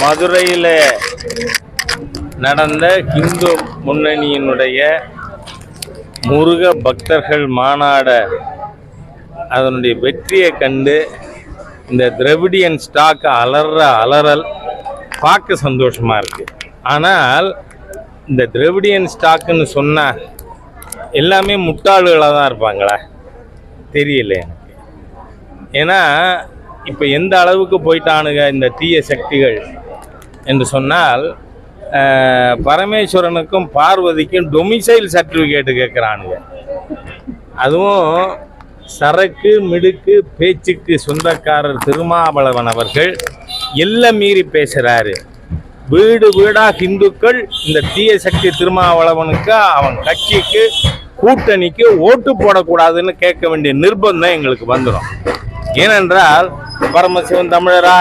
மதுரையில் நடந்த இந்து முன்னணியினுடைய முருக பக்தர்கள் மாநாட அதனுடைய வெற்றியை கண்டு இந்த திரவிடியன் ஸ்டாக் அலற அலறல் பார்க்க சந்தோஷமாக இருக்குது ஆனால் இந்த திரவிடியன் ஸ்டாக்குன்னு சொன்னால் எல்லாமே முட்டாள்களாக தான் இருப்பாங்களா? தெரியல எனக்கு. ஏன்னா இப்போ எந்த அளவுக்கு போயிட்டானுங்க இந்த தீய சக்திகள்? என்று சொன்னால் பரமேஸ்வரனுக்கும் பார்வதிக்கும் டொமிசைல் சர்டிஃபிகேட்டு கேட்குறானுங்க. அதுவும் சரக்கு மிடுக்கு பேச்சுக்கு சொந்தக்காரர் திருமாவளவன் அவர்கள் எல்லாம் மீறி பேசுகிறாரு வீடு வீடாக இந்துக்கள் இந்த தீய சக்தி திருமாவளவனுக்கு அவன் கட்சிக்கு கூட்டணிக்கு ஓட்டு போடக்கூடாதுன்னு கேட்க வேண்டிய நிர்பந்தம் எங்களுக்கு வந்துடும் ஏனென்றால் பரமசிவன் தமிழரா?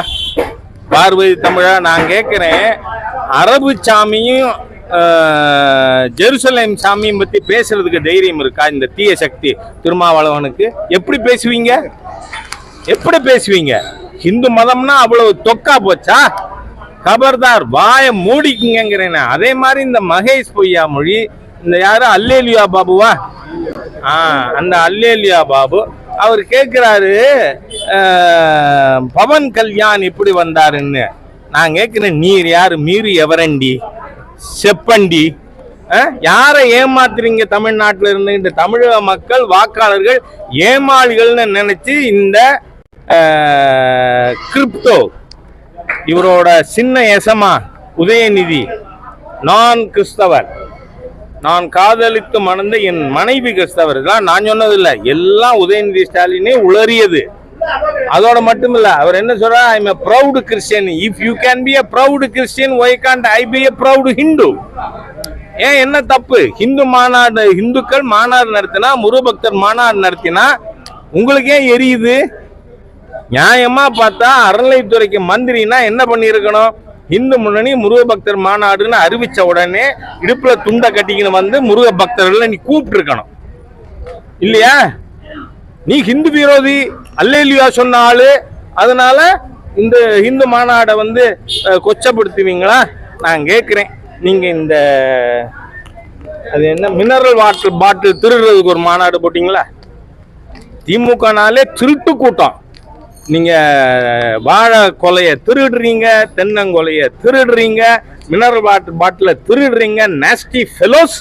பார்வதி தமிழா நான் கேட்குறேன் அரபு சாமியும் ஜெருசலேம் சாமியும் பற்றி பேசுறதுக்கு தைரியம் இருக்கா? இந்த தீய சக்தி திருமாவளவனுக்கு? எப்படி பேசுவீங்க? எப்படி பேசுவீங்க? இந்து மதம்னா அவ்வளவு தொக்கா போச்சா? கபர்தார் வாயை மூடிக்குங்கிறேன் அதே மாதிரி இந்த மகேஷ் பொய்யா மொழி இந்த யாரு? அல்லேலியா பாபுவா? ஆ அந்த அல்லேலியா பாபு. அவர் கேட்குறாரு பவன் கல்யாண் இப்படி வந்தாருன்னு? நான் கேட்குறேன் நீர் யார்? மீறு எவரண்டி? செப்பண்டி? யாரை ஏமாத்துறீங்க தமிழ்நாட்டில் இருந்து? இந்த தமிழக மக்கள் வாக்காளர்கள் ஏமாளிகள்னு நினச்சி இந்த கிரிப்டோ இவரோட சின்ன எசமா உதயநிதி நான் கிறிஸ்தவர். நான் காதலித்து மணந்த என் மனைவி கிறிஸ்தவர். நான் சொன்னதில்லை. எல்லாம் உதயநிதி ஸ்டாலினே உளறியது. அதோட மட்டும் இல்ல அவர் என்ன சொல்றார்? I am a proud Christian if you can be a proud Christian why can't I be a proud Hindu ஏன்? என்ன தப்பு? ஹிந்து மாநாடு ஹிந்துக்கள் மாநாடு நடத்தினா முருபக்தர் மாநாடு நடத்தினா உங்களுக்கு ஏன் எரியுது? நியாயமா பார்த்தா அறநிலைத்துறைக்கு மந்திரினா என்ன பண்ணியிருக்கணும்? இந்து முன்னணி முருக பக்தர் மாநாடுன்னு அறிவிச்ச உடனே இடுப்புல துண்டை கட்டிக்கின்னு வந்து முருக பக்தர்களை நீ கூப்பிட்டு இருக்கணும் இல்லையா? நீ ஹிந்து விரோதி அல்லேலியா சொன்ன ஆளு. அதனால இந்த ஹிந்து மாநாடை வந்து கொச்சப்படுத்துவீங்களா? நான் கேட்குறேன். நீங்க இந்த அது என்ன மினரல் வாட்டர் பாட்டில் திருடுறதுக்கு ஒரு மாநாடு போட்டிங்களா? திமுகனாலே திருட்டு கூட்டம். நீங்க வாழை கொலைய திருடுறீங்க தென்னங்கொலைய திருடுறீங்க மினரல் வாட்டர் பாட்டில திருடுறீங்க நாஸ்டி ஃபெலோஸ்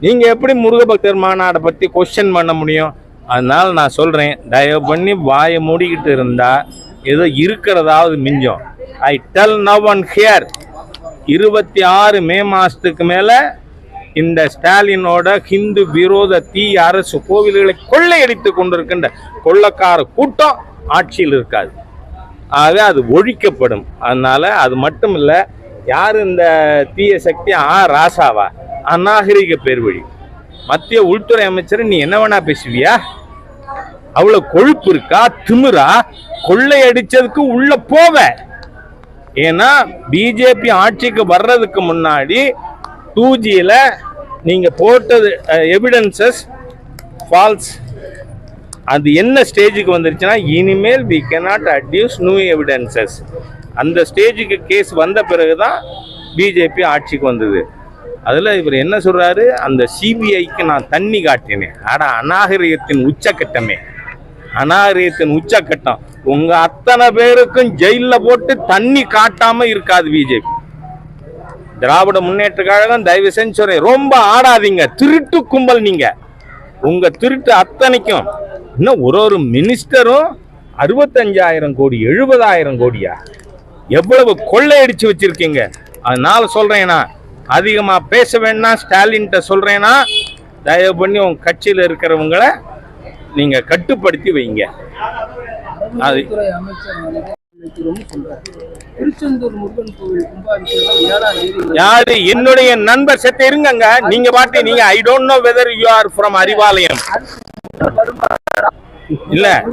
நீங்க எப்படி முருகபக்தர் மாநாடை பத்தி கொஸ்டின் பண்ண முடியும்? அதனால நான் சொல்றேன் தயவு பண்ணி வாயை மூடிக்கிட்டு இருந்தா ஏதோ இருக்கிறதாவது மிஞ்சம். I tell now one here இருபத்தி ஆறு மே மாசத்துக்கு மேல இந்த ஸ்டாலினோட ஹிந்து விரோத தீ அரசு கோவில்களை கொள்ளையடித்து கொண்டிருக்கின்ற கொள்ளக்கார கூட்டம் ஆட்சியில் இருக்காது. ஆகவே அது ஒழிக்கப்படும். அதனால் அது மட்டும் இல்லை யார் இந்த தீய சக்தி? ஆ ராசாவா? அநாகரிக பேர் வழி மத்திய உள்துறை அமைச்சர் நீ என்ன வேணா பேசுவியா? அவ்வளோ கொழுப்பு இருக்கா? திமுறா கொள்ளையடிச்சதுக்கு உள்ள போவ. ஏன்னா பிஜேபி ஆட்சிக்கு வர்றதுக்கு முன்னாடி டூ ஜியில் நீங்கள் போட்டது எவிடன்சஸ் ஃபால்ஸ் அது என்ன ஸ்டேஜுக்கு வந்துருச்சுன்னா இனிமேல் we cannot adduce new evidences அந்த ஸ்டேஜுக்கு கேஸ் வந்த பிறகு தான் பிஜேபி ஆட்சிக்கு வந்தது. அதில் இவர் என்ன சொல்கிறாரு அந்த சிபிஐக்கு நான் தண்ணி காட்டினேன். ஆனால் அநாகரிகத்தின் உச்சக்கட்டமே. அநாகரிகத்தின் உச்சக்கட்டம். உங்கள் அத்தனை பேருக்கும் ஜெயிலில் போட்டு தண்ணி காட்டாமல் இருக்காது பிஜேபி திராவிட முன்னேற்ற கழகம் தயவு செஞ்சு ரொம்ப ஆடாதீங்க. திருட்டு கும்பல் நீங்க. உங்கள் திருட்டு அத்தனைக்கும் இன்னும் ஒரு ஒரு மினிஸ்டரும் அறுபத்தஞ்சாயிரம் கோடி எழுபதாயிரம் கோடியா? எவ்வளவு கொள்ளையடிச்சு வச்சிருக்கீங்க? அதனால சொல்றேன்னா அதிகமா பேச வேண்டாம் ஸ்டாலின்கிட்ட சொல்றேன்னா தயவு பண்ணி உங்க கட்சியில இருக்கிறவங்கள நீங்க கட்டுப்படுத்தி வைங்க. அது யாரு? என்னுடைய நண்பர். செத்த இருங்கங்க. நீங்க பாட்டு நீங்க I don't know whether you are from Arivalayam. இல்ல.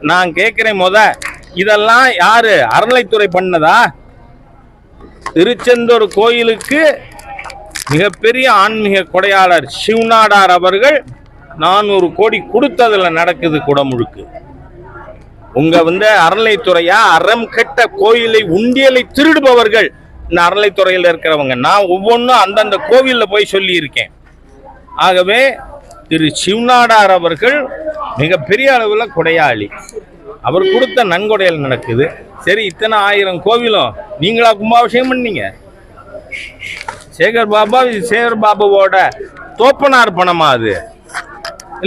நான் கேட்கிறேன் முத. இதெல்லாம் யாரு? அறநிலைத்துறை பண்ணதா? திருச்செந்தூர் கோயிலுக்கு மிகப்பெரிய ஆன்மீக கொடையாளர் சிவநாடார் அவர்கள் நானூறு கோடி கொடுத்ததுல நடக்குது குடமுழுக்கு. உங்க வந்து அறநிலைத்துறையா அறம் கெட்ட கோயிலை உண்டியலை திருடுபவர்கள் இந்த அறநிலைத்துறையில் இருக்கிறவங்க. நான் ஒவ்வொன்றும் அந்தந்த கோவிலில் போய் சொல்லி இருக்கேன் ஆகவே திரு சிவநாடார் அவர்கள் மிகப்பெரிய அளவில் கொடையாளி. அவர் கொடுத்த நன்கொடையல் நடக்குது. சரி இத்தனை ஆயிரம் கோவிலும் நீங்களா கும்பாபிஷேகம் பண்ணீங்க? சேகர் பாபா சேகர் பாபாவோட தோப்பனார் பணமா அது?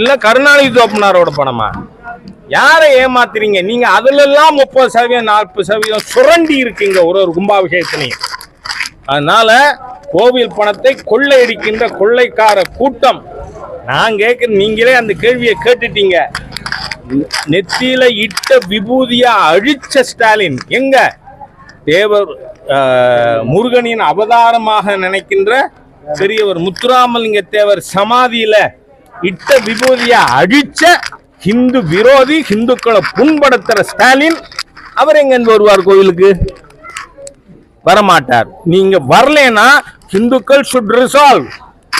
இல்லை கருணாநிதி தோப்பனாரோட பணமா? யாரை ஏமாத்துறீங்க? நீங்க அதுல எல்லாம் முப்பது சதவீதம் நாற்பது சதவீதம் சுரண்டி இருக்கீங்க ஒரு ஒரு கும்பாபிஷேகத்திலையும். அதனால கோவில் பணத்தை கொள்ளையடிக்கின்ற கொள்ளைக்கார கூட்டம் நான் கேட்குற நீங்களே அந்த கேள்வியை கேட்டுட்டீங்க. நெத்தியில இட்ட விபூதியா அழிச்ச ஸ்டாலின் எங்க? தேவர் முருகனின் அவதாரமாக நினைக்கின்ற பெரியவர் முத்துராமலிங்க தேவர் சமாதியில இட்ட விபூதியா அழிச்ச ஹிந்து விரோதி ஹிந்துக்களை புண்படுத்துற ஸ்டாலின் அவர் எங்க வருவார் கோவிலுக்கு வரமாட்டார். நீங்க வரலைன்னா ஹிந்துக்கள் சுட் ரிசால்வ்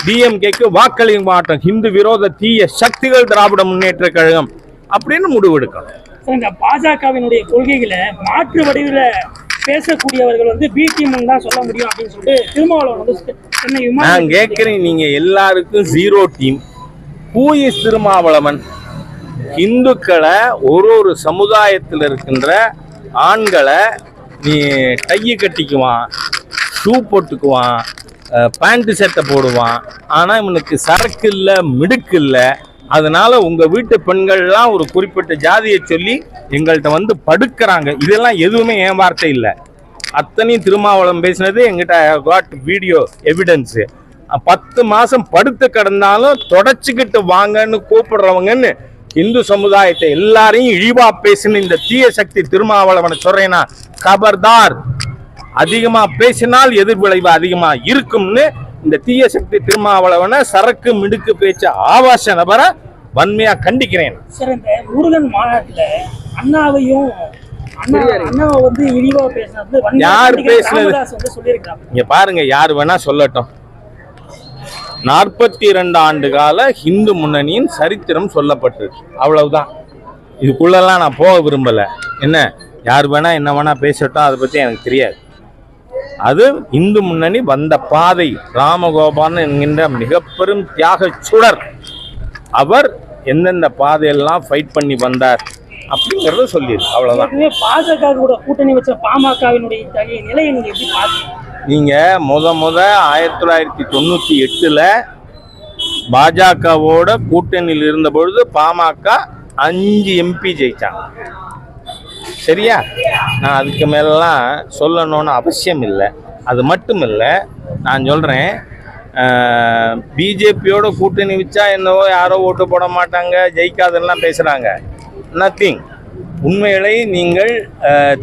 டிஎம்கேக்கு வாக்களிக்க மாட்டோம் ஹிந்து விரோத தீய சக்திகள் திராவிட முன்னேற்ற கழகம் அப்படின்னு முடிவெடுக்கணும். இந்த பாஜகவினுடைய கொள்கைகளை மாற்று வடிவில் பேசக்கூடியவர்கள் வந்து பி டீம் தான் சொல்ல முடியும் அப்படின்னு சொல்லிட்டு திருமாவளவன் வந்து நான் கேட்கிறேன் நீங்க எல்லாருக்கும் ஜீரோ டீம் பூயிஸ் திருமாவளவன்? இந்துக்களை ஒரு ஒரு சமுதாயத்தில் இருக்கின்ற ஆண்களை நீ டையை கட்டிக்குவான் ஷூ போட்டுக்குவான் பேண்ட் சட்டை போடுவான். ஆனால் இவனுக்கு சரக்கு இல்லை மிடுக்கு இல்லை. அதனால உங்க வீட்டு பெண்கள்லாம் ஒரு குறிப்பிட்ட ஜாதியை சொல்லி எங்கள்கிட்ட வந்து படுக்கிறாங்க. இதெல்லாம் எதுவுமே என் வார்த்தை இல்லை. அத்தனையும் திருமாவளம் பேசினது எங்கிட்ட காட் வீடியோ எவிடன்ஸு பத்து மாதம் படுத்து கிடந்தாலும் தொடச்சிக்கிட்டு வாங்கன்னு கூப்பிடுறவங்கன்னு இந்து சமுதாயத்தை எல்லாரையும் இழிவா பேசின இந்த தீய சக்தி திருமாவளவனை சொல்றேன்னா கபர்தார். அதிகமா பேசினால் எதிர்விளைவு அதிகமா இருக்கும்னு இந்த தீய சக்தி திருமாவளவனை சரக்கு மிடுக்கு பேச்ச ஆபாச நபரை வன்மையா கண்டிக்கிறேன். சார் இந்த முருகன் மாநாட்டுல அண்ணாவையும் யார் பேசுனது? பாருங்க யார் வேணா சொல்லட்டும். நாற்பத்தி இரண்டு ஆண்டு கால ஹிந்து முன்னணியின் சரித்திரம் சொல்லப்பட்டிருக்கு. அவ்வளவுதான். இதுக்குள்ளெல்லாம் நான் போக விரும்பல. என்ன? யார் வேணா என்ன வேணா பேசட்டும் அதை பத்தி எனக்கு தெரியாது. அது இந்து முன்னணி வந்த பாதை. ராமகோபாலன் என்கின்ற மிக பெரும் தியாக சுடர். அவர் எந்தெந்த பாதையெல்லாம் ஃபைட் பண்ணி வந்தார் அப்படிங்கறத சொல்லியிருக்கு. அவ்வளவுதான். ஏற்கனவே பாஜக கூட கூட்டணி வச்ச பாமகவினுடைய நிலையை நீங்க எப்படி பாக்குறீங்க நீங்க முத முத ஆயிரத்தி தொள்ளாயிரத்தி தொண்ணூத்தி எட்டுல பாஜகவோட கூட்டணியில் இருந்த பொழுது பாமக அஞ்சு எம்பி ஜெயிச்சாங்க. சரியா? நான் அதுக்கு மேலலாம் சொல்லணும்னு அவசியம் இல்லை அது மட்டும் இல்லை நான் சொல்கிறேன் பிஜேபியோட கூட்டணி வச்சா என்னவோ யாரோ ஓட்டு போட மாட்டாங்க ஜெயிக்காதெல்லாம் பேசுகிறாங்க நத்திங் உண்மைகளை நீங்கள்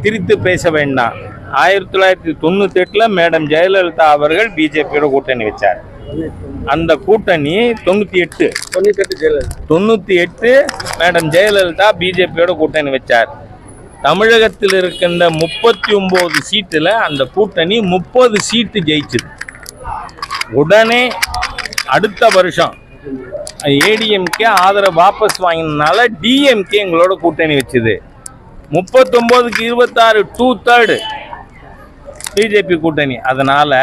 திரித்து பேச வேண்டாம். ஆயிரத்தி தொள்ளாயிரத்தி தொண்ணூத்தி எட்டுல மேடம் ஜெயலலிதா அவர்கள் பிஜேபியோட கூட்டணி வச்சார். அந்த கூட்டணி தொண்ணூத்தி எட்டு தொண்ணூத்தி எட்டு மேடம் ஜெயலலிதா பிஜேபியோட கூட்டணி வச்சார். தமிழகத்தில் இருக்கின்ற முப்பத்தி ஒம்பது சீட்டில் அந்த கூட்டணி முப்பது சீட்டு ஜெயிச்சுது. உடனே அடுத்த வருஷம் ஏடிஎம்கே ஆதரவு வாபஸ் வாங்கினதுனால டிஎம்கே எங்களோட கூட்டணி வச்சுது. முப்பத்தொம்போதுக்கு இருபத்தாறு டூ தேர்டு பிஜேபி கூட்டணி. அதனால்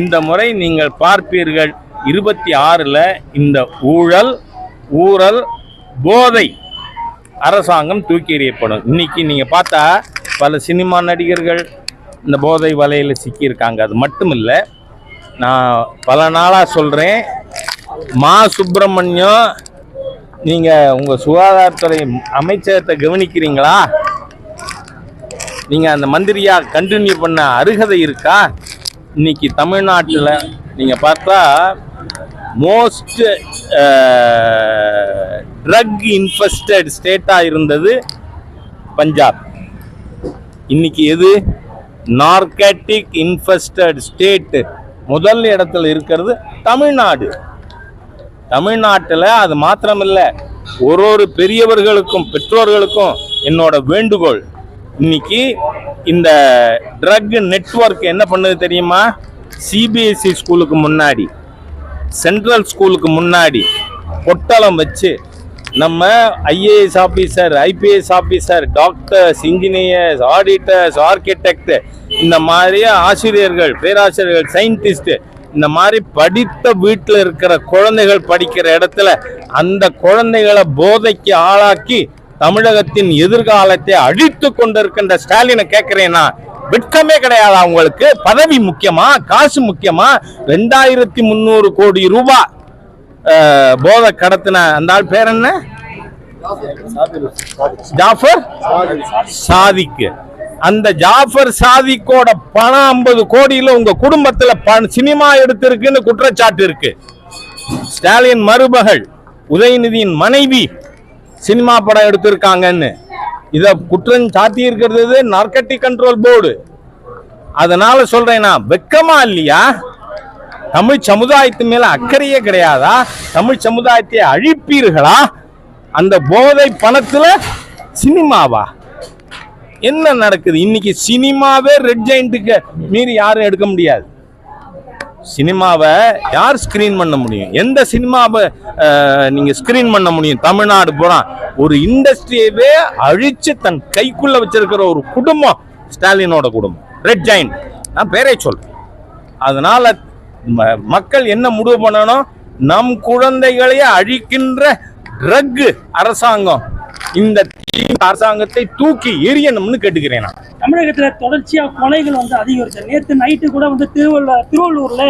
இந்த முறை நீங்கள் பார்ப்பீர்கள் இருபத்தி ஆறில் இந்த ஊழல் ஊழல் போதை அரசாங்கம் தூக்கி எறியப்படும். இன்றைக்கி நீங்கள் பார்த்தா பல சினிமா நடிகர்கள் இந்த போதை வலையில் சிக்கியிருக்காங்க. அது மட்டும் இல்லை நான் பல நாளாக சொல்கிறேன் மா சுப்பிரமணியம் நீங்கள் உங்கள் சுகாதாரத்துறை அமைச்சகத்தை கவனிக்கிறீங்களா? நீங்கள் அந்த மந்திரியாக கண்டினியூ பண்ண அருகதை இருக்கா? இன்னைக்கு தமிழ்நாட்டில் நீங்கள் பார்த்தா மோஸ்ட் ட்ரக் இன்ஃபெஸ்டட் ஸ்டேட்டாக இருந்தது பஞ்சாப். இன்னைக்கு எது? நார்கட்டிக் இன்ஃபெஸ்டட் ஸ்டேட்டு முதல் இடத்துல இருக்கிறது தமிழ்நாடு. தமிழ்நாட்டில் அது மாத்திரமில்லை ஒரு ஒரு பெரியவர்களுக்கும் பெற்றோர்களுக்கும் என்னோட வேண்டுகோள். இன்னைக்கு இந்த ட்ரக் நெட்வொர்க் என்ன பண்ணுது தெரியுமா? சிபிஎஸ்சி ஸ்கூலுக்கு முன்னாடி. சென்ட்ரல் ஸ்கூலுக்கு முன்னாடி பொட்டலம் வச்சு நம்ம IAS officer IPS officer doctors engineers auditors architect இந்த மாதிரி ஆசிரியர்கள் பேராசிரியர்கள் சயின்டிஸ்ட்டு இந்த மாதிரி படித்த வீட்டில் இருக்கிற குழந்தைகள் படிக்கிற இடத்துல அந்த குழந்தைகளை போதைக்கு ஆளாக்கி தமிழகத்தின் எதிர்காலத்தை அழித்து கொண்டிருக்கின்ற ஸ்டாலினை கேட்குறேன்னா வெட்கமே கிடையாது அவங்களுக்கு. பதவி முக்கியமா காசு முக்கியமா ரெண்டாயிரத்தி முந்நூறு கோடி ரூபாய் போதை கடத்தின அந்த ஆள் பேர் என்ன? ஜாஃபர் சாதிக்கு. அந்த ஜாஃபர் சாதிக்கோட பணம் ஐம்பது கோடியில் உங்க குடும்பத்தில் சினிமா எடுத்திருக்குன்னு குற்றச்சாட்டு இருக்கு. ஸ்டாலின் மருமகள் உதயநிதியின் மனைவி சினிமா படம் எடுத்திருக்காங்கன்னு. இதை குற்றம் சாத்தி இருக்கிறது நார்கட்டிக் கண்ட்ரோல் போர்டு அதனால நான். வெக்கமா இல்லையா? தமிழ் சமுதாயத்து மேல அக்கறையே கிடையாதா? தமிழ் சமுதாயத்தை அழிப்பீர்களா? அந்த போதை பணத்துல சினிமாவா? என்ன நடக்குது? இன்னைக்கு சினிமாவே ரெட் ஜெயிண்ட்டுக்கு மீறி யாரும் எடுக்க முடியாது. சினிமாவை யார் ஸ்க்ரீன் பண்ண முடியும்? எந்த சினிமாவை நீங்கள் ஸ்க்ரீன் பண்ண முடியும்? தமிழ்நாடு பூரா. ஒரு இண்டஸ்ட்ரியவே அழித்து தன் கைக்குள்ளே வச்சிருக்கிற ஒரு குடும்பம் ஸ்டாலினோட குடும்பம். ரெட் ஜாயின் நான் பேரே சொல்கிறேன் அதனால் ம- மக்கள் என்ன முடிவு பண்ணணும்? நம் குழந்தைகளையே அழிக்கின்ற ட்ரக் அரசாங்கம். இந்த அரசாங்கத்தை தூக்கி எரியணும்னு கேட்டுக்கிறேன் நான். தமிழகத்துல தொடர்ச்சியா கொலைகள் வந்து அதிகரிச்சு நேத்து நைட்டு கூட வந்து திருவள்ளூர் திருவள்ளூர்ல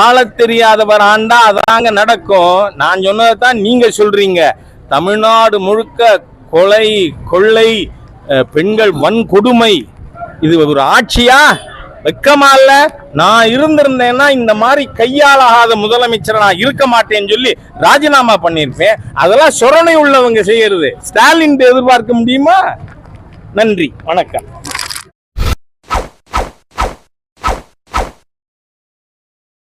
ஆள தெரியாதவர் ஆண்டா அதாங்க நடக்கும். நான் சொன்னதை தான் நீங்க சொல்றீங்க. தமிழ்நாடு முழுக்க கொலை கொள்ளை பெண்கள் வன்கொடுமை இது ஒரு ஆட்சியா? வெக்கமா இல்ல? நான் இருந்திருந்தேன்னா இந்த மாதிரி கையாளாகாத முதலமைச்சர் நான் இருக்க மாட்டேன்னு சொல்லி ராஜினாமா பண்ணியிருப்பேன். அதெல்லாம் சொரணை உள்ளவங்க செய்யறது. ஸ்டாலின் எதிர்பார்க்க முடியுமா? நன்றி. வணக்கம்.